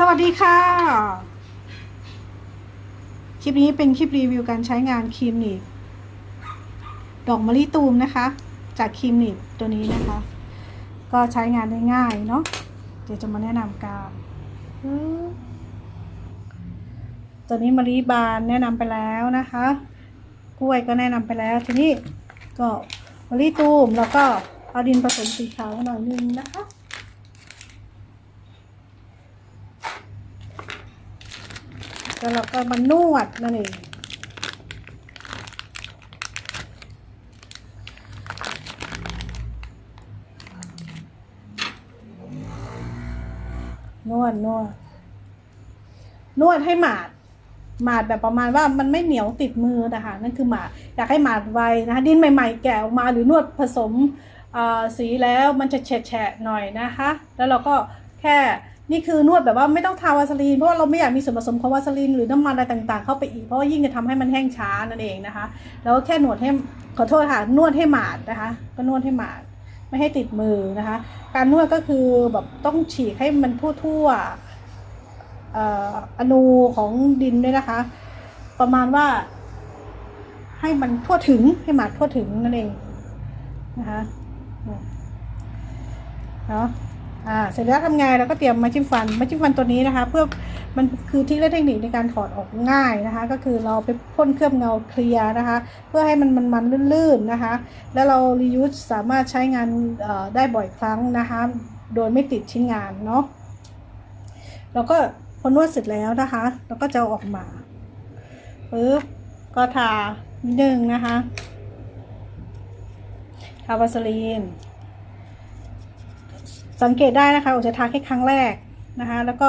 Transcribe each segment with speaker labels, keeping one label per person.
Speaker 1: สวัสดีค่ะ คลิปนี้เป็นคลิปรีวิวการใช้งานครีมหนีบดอกมะลิตูมนะคะ จากครีมหนีบตัวนี้นะคะ ก็ใช้งานได้ง่ายเนาะเดี๋ยวจะมาแนะนำการตัวนี้มะลิบานแนะนำไปแล้วนะคะ กล้วยก็แนะนำไปแล้วทีนี้ก็มะลิตูมแล้วก็เอาดินผสมสีขาวหน่อยนึงนะคะ แล้วเราก็มานวดนั่นเองนวดนวดนวดให้หมาด หมาดแบบประมาณว่ามันไม่เหนียวติดมือนะคะนั่นคือหมาดอยากให้หมาดไวนะคะดินใหม่ ๆ แกะออกมาหรือนวดผสมสีแล้วมันจะแฉะๆหน่อยนะคะ แล้วเราก็แค่ นี่คือนวดแบบว่าไม่ต้องทาวาสลีนเพราะว่าเราไม่อยากมีส่วนผสมของวาสลีนหรือน้ำมันอะไรต่างๆ เข้าไปอีกเพราะว่ายิ่งจะทำให้มันแห้งช้านั่นเองนะคะ แล้วแค่นวดให้ขอโทษค่ะนวดให้หมาดนะคะ ก็นวดให้หมาดไม่ให้ติดมือนะคะ การนวดก็คือแบบต้องฉีกให้มันทั่วๆอนูของดินด้วยนะคะ ประมาณว่า ให้มันทั่วถึงให้หมาดทั่วถึงนั่นเองนะคะเนาะ อ่าเสร็จแล้วทำไงเราก็เตรียมไม้จิ้มฟันไม้จิ้มฟันตัวนี้นะคะ เพื่อมันคือทริคและเทคนิคในการถอดออกง่ายนะคะ ก็คือเราไปพ่นเคลือบเงาเคลียร์นะคะ เพื่อให้มันมันมันลื่นๆนะคะ แล้วเรา reuse สามารถใช้งานได้บ่อยครั้งนะคะ โดยไม่ติดชิ้นงานเนาะแล้วก็พอนวดเสร็จแล้วนะคะเราก็จะออกมาปึ๊บก็ทานิดนึงนะคะทาวาสลีน สังเกตได้นะคะอุจะทาแค่ครั้งแรกนะคะแล้วก็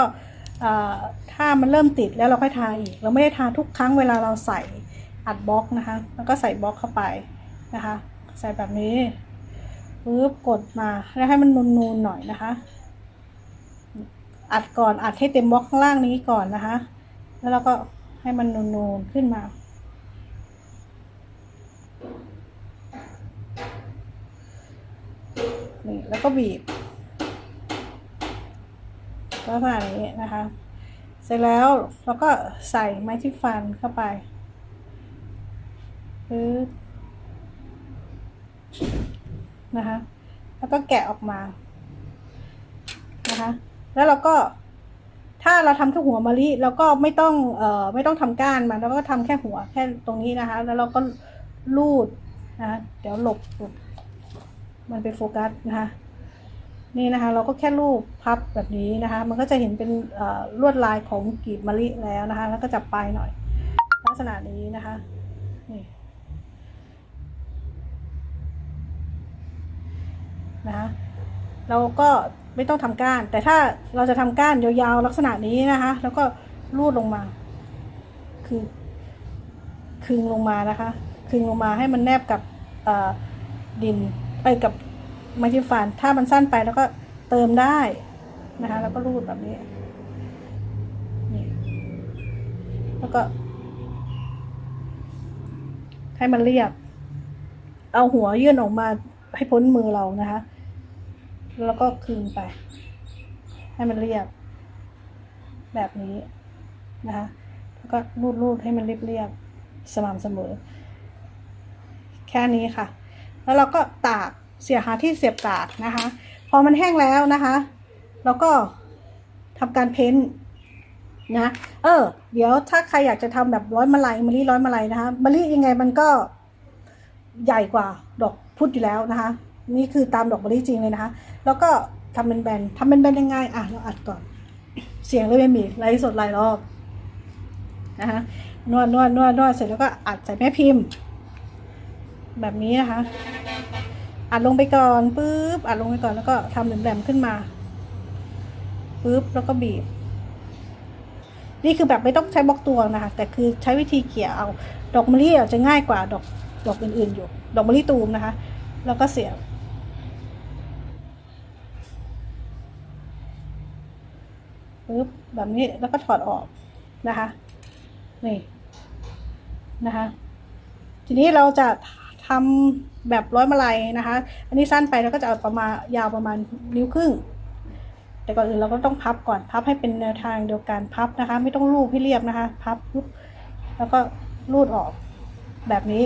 Speaker 1: ถ้ามันเริ่มติดแล้วเราค่อยทาอีก เราไม่ได้ทาทุกครั้งเวลาเราใส่อัดบล็อกนะคะ แล้วก็ใส่บล็อกเข้าไปนะคะ ใส่แบบนี้ปึ๊บกดมาแล้วให้มันนูนๆหน่อยนะคะ อัดก่อนอัดให้เต็มบล็อกข้างล่างนี้ก่อนนะคะ แล้วเราก็ให้มันนูนๆขึ้นมานี่แล้วก็บีบ ประมาณนี้นะคะ เสร็จแล้วเราก็ใส่ไม้ที่ฟันเข้าไปปึ๊บนะคะ แล้วก็แกะออกมานะคะ แล้วเราก็ถ้าเราทำแค่หัวมะลิเราก็ไม่ต้องเอ่อไม่ต้องทำก้านมันเราก็ทำแค่หัวแค่ตรงนี้นะคะ แล้วเราก็ลูดนะคะเดี๋ยวหลบมันไปโฟกัสนะคะ นี่นะคะเราก็แค่รูปพับแบบนี้นะคะ มันก็จะเห็นเป็นลวดลายของกลีบมะลิแล้วนะคะ แล้วก็จับปลายหน่อย ลักษณะนี้นะคะนี่นะคะเราก็ไม่ต้องทำก้าน แต่ถ้าเราจะทำก้านยาวๆลักษณะนี้นะคะ แล้วก็รูดลงมา คือคึงลงมานะคะคึงลงมาให้มันแนบกับดินไปกับ ม้จิ้มฟัน ถ้ามันสั้นไปแล้วก็เติมได้นะคะ แล้วก็รูดแบบนี้นี่แล้วก็ ให้มันเรียบ เอาหัวยื่นออกมาให้พ้นมือเรานะคะ แล้วก็คืนไป ให้มันเรียบ แบบนี้นะคะ แล้วก็รูดรูดให้มันเรียบเรียบๆสม่ำเสมอ แค่นี้ค่ะ แล้วเราก็ตาก เสียหาที่เสียบตากนะคะ พอมันแห้งแล้วนะคะเราก็ทำการเพ้นนะ เออ เดี๋ยวถ้าใครอยากจะทำแบบร้อยมาลัยมะลิร้อยมาลัยนะคะมะลิยังไงมันก็ใหญ่กว่าดอกพุธอยู่แล้วนะคะ นี่คือตามดอกมะลิจริงเลยนะคะ แล้วก็ทำเป็นแบนทำเป็นแบนยังไงอะเราอัดก่อน เสียงเลยไม่มีไลฟ์สดหลายรอบนะคะนวดนวดนวดนวดเสร็จแล้วก็อัดใส่แม่พิมพ์ แบบนี้นะคะ อัดลงไปก่อนปุ๊บอัดลงไปก่อนแล้วก็ทำแหลมๆขึ้นมาปุ๊บแล้วก็บีบ นี่คือแบบไม่ต้องใช้บล็อกตวงนะคะ แต่คือใช้วิธีเกี่ยเอา ดอกมะลิอาจจะง่ายกว่าดอกดอกอื่นๆอยู่ ดอกมะลิตูมนะคะ แล้วก็เสียบปุ๊บแบบนี้แล้วก็ถอดออกนะคะ นี่นะคะ ทีนี้เราจะท ทำแบบร้อยมาลัยนะคะ อันนี้สั้นไปแล้วก็จะเอาประมาณยาวประมาณนิ้วครึ่ง แต่ก่อนอื่นเราก็ต้องพับก่อนพับให้เป็นแนวทางเดียวกันพับนะคะ ไม่ต้องลูบให้เรียบนะคะ พับปุ๊บแล้วก็รูดออกแบบนี้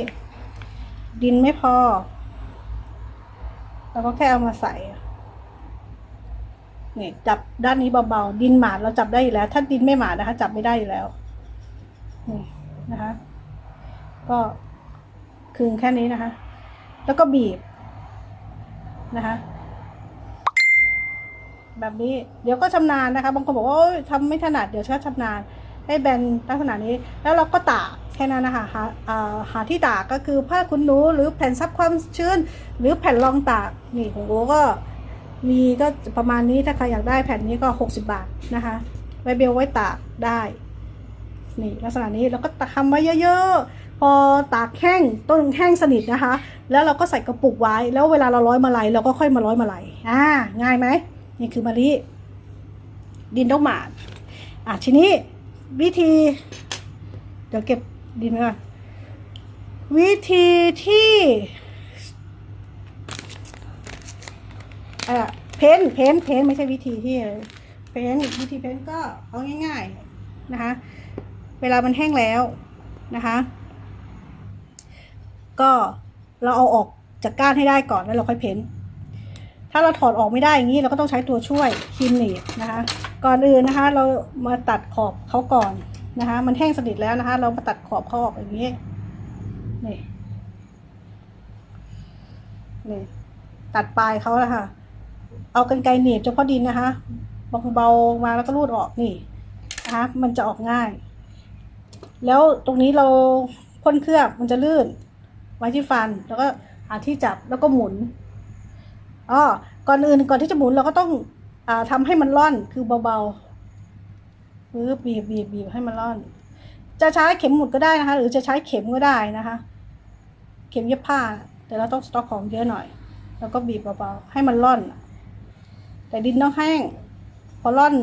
Speaker 1: ดินไม่พอ เราก็แค่เอามาใส่นี่จับด้านนี้เบาๆ ดินหมาดเราจับได้อยู่แล้ว ถ้าดินไม่หมาดนะคะ จับไม่ได้อยู่แล้วนี่นะคะ ก็ คึงแค่นี้นะคะ แล้วก็บีบนะคะ แบบนี้เดี๋ยวก็ชำนาญนะคะ บางคนบอกว่าโอ๊ยทำไม่ถนัดเดี๋ยวก็ชำนาญให้แบนลักษณะนี้ แล้วเราก็ตากแค่นั้นนะคะหาาหาที่ตากก็คือผ้าคุณหนูหรือแผ่นซับความชื้น หรือแผ่นรองตากนี่ของโอก็มีก็ประมาณนี้ถ้าใครอยากได้แผ่นนี้ก็ 60 บาทนะคะ ไว้เบลไว้ตากได้ นี่ลักษณะนี้เราก็ทำไว้เยอะๆ อตากแห้งต้นแห้งสนิทนะคะ แล้วเราก็ใส่กระปุกไว้ แล้วเวลาเราร้อยมาลัยเราก็ค่อยมาร้อยมาลัยอ่าง่ายไหมนี่คือมะลิดินต้องหมาดอะทีนี้วิธี เดี๋ยวเก็บดินไว้ก่อนวิธีที่อะเพ้นเพ้นเพ้นไม่ใช่วิธีที่เพ้นวิธีเพ้นก็เอาง่าย ๆนะคะ เวลามันแห้งแล้วนะคะ ก็เราเอาออกจากก้านให้ได้ก่อนแล้วเราค่อยเพ้นถ้าเราถอดออกไม่ได้อย่างนี้เราก็ต้องใช้ตัวช่วยครีมหนีบนะคะ ก่อนอื่นนะคะ เรามาตัดขอบเขาก่อนนะคะ มันแห้งสนิทแล้วนะคะ เรามาตัดขอบเขาออกอย่างนี้นี่นี่ตัดปลายเขาแล้วค่ะ เอากันไกรหนีบเฉพาะดินนะคะเบาๆมาแล้วก็รูดออกนี่นะคะมันจะออกง่าย แล้วตรงนี้เราพ่นเคลือบมันจะลื่น ว้ที่ฟัน แล้วก็หาที่จับแล้วก็หมุนอ๋อก่อนอื่นก่อนที่จะหมุนเราก็ต้องอ่าทำให้มันร่อนคือเบาๆปึ๊บบีบบีบบีบให้มันร่อน จะใช้เข็มหมุดก็ได้นะคะ หรือจะใช้เข็มก็ได้นะคะ เข็มเย็บผ้า แต่เราต้องสต็อกของเยอะหน่อย แล้วก็บีบเบาๆให้มันร่อน แต่ดินต้องแห้ง พอร่อน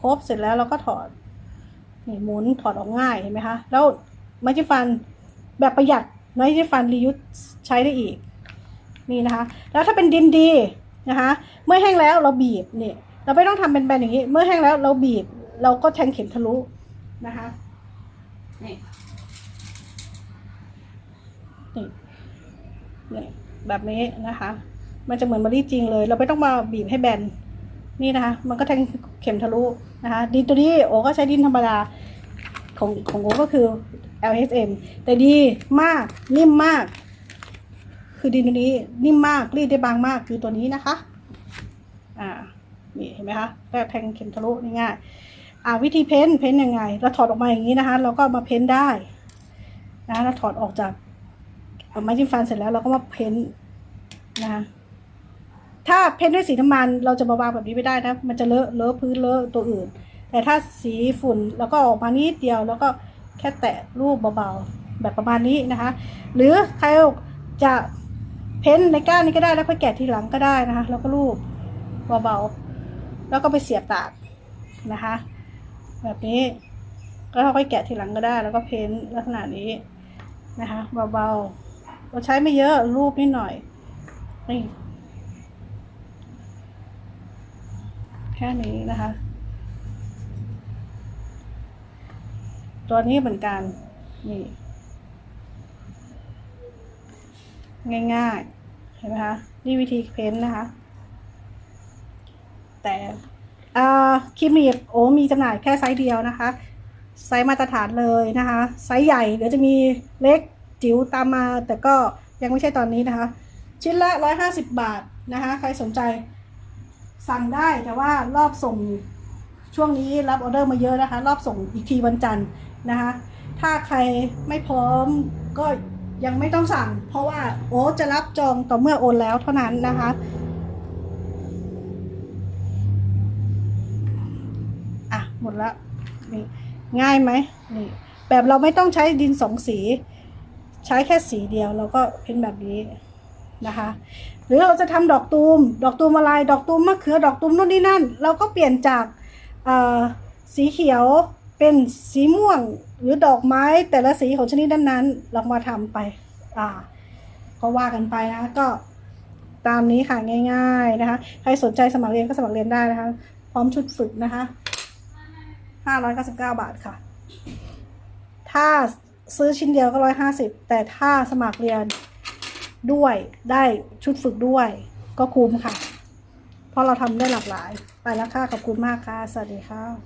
Speaker 1: ครบเสร็จแล้วเราก็ถอดนี่หมุนถอดออกง่ายเห็นไหมคะ แล้วไม้จิ้มฟันแบบประหยัด ไม้จิ้มฟันรียูสใช้ได้อีก นี่นะคะ แล้วถ้าเป็นดินดีนะคะ เมื่อแห้งแล้วเราบีบเนี่ยเราไม่ต้องทำเป็นแบนอย่างนี้ เมื่อแห้งแล้วเราบีบ เราก็แทงเข็มทะลุนะคะนี่นี่นี่แบบนี้นะคะ มันจะเหมือนมะลิจริงเลย เราไม่ต้องมาบีบให้แบนนี่นะคะ มันก็แทงเข็มทะลุนะคะ ดินตัวนี้โอก็ใช้ดินธรรมดาของของโอก็คือ LSM แต่ดีมากนิ่มมาก คือดินตัวนี้นิ่มมากรีดได้บางมากคือตัวนี้นะคะ อ่านี่เห็นไหมคะแก็แทงเข็มทะลุง่ายๆอ่าวิธีเพ้นท์เพ้นท์ยังไง เราถอดออกมาอย่างนี้นะคะ เราก็มาเพ้นท์ได้นะเราถอดออกจากเอาไม้จิ้มฟันเสร็จแล้วเราก็มาเพ้นท์นะคะถ้าเพ้นท์ด้วยสีน้ำมันเราจะมาวางแบบนี้ไม่ได้นะ มันจะเลอะเลอะพื้นเลอะตัวอื่น แต่ถ้าสีฝุ่นแล้วก็ออกมานิดเดียวแล้วก็ แค่แตะรูปเบาๆ แบบประมาณนี้นะคะ หรือใครจะเพ้นในก้านนี้ก็ได้แล้วค่อยแกะทีหลังก็ได้นะคะ แล้วก็รูปเบาๆ แล้วก็ไปเสียบตากนะคะ แบบนี้แล้วเราค่อยแกะทีหลังก็ได้ แล้วก็เพ้นลักษณะนี้นะคะเบาๆ เราใช้ไม่เยอะรูปนิดหน่อยนี่แค่นี้นะคะ ตัวนี้เหมือนกันนี่ง่ายๆ เห็นไหมคะ นี่วิธีเพ้นนะคะ แต่อ่าครีมหนีบโอ้มีจำหน่ายแค่ไซส์เดียวนะคะ ไซส์มาตรฐานเลยนะคะ ไซส์ใหญ่เดี๋ยวจะมีเล็กจิ๋วตามมา แต่ก็ยังไม่ใช่ตอนนี้นะคะ ชิ้นละร้อยห้าสิบบาทนะคะ ใครสนใจ สั่งได้แต่ว่ารอบส่งช่วงนี้รับออเดอร์มาเยอะนะคะ รอบส่งอีกทีวันจันทร์ นะคะ ถ้าใครไม่พร้อมก็ยังไม่ต้องสั่ง เพราะว่าโอ้จะรับจองต่อเมื่อโอนแล้วเท่านั้นนะคะอะหมดละนี่ง่ายไหมนี่แบบเราไม่ต้องใช้ดินสองสี ใช้แค่สีเดียวเราก็เพ้นแบบนี้นะคะ หรือเราจะทำดอกตูม ดอกตูมอะไร ดอกตูมมะเขือ ดอกตูมนู่นนี่นั่น เราก็เปลี่ยนจากสีเขียว เป็นสีม่วงหรือดอกไม้แต่ละสีของชนิดนั้นๆเรามาทำไป อ่าก็ว่ากันไปนะก็ตามนี้ค่ะง่าย ๆนะคะ ใครสนใจสมัครเรียนก็สมัครเรียนได้นะคะ พร้อมชุดฝึกนะคะห้าร้อยเก้าสิบเก้าบาทค่ะ ถ้าซื้อชิ้นเดียวก็ร้อยห้าสิบแต่ถ้าสมัครเรียนด้วยได้ชุดฝึกด้วย ก็คุ้มค่ะ เพราะเราทำได้หลากหลาย ไปแล้วค่ะ ขอบคุณมากค่ะ สวัสดีค่ะ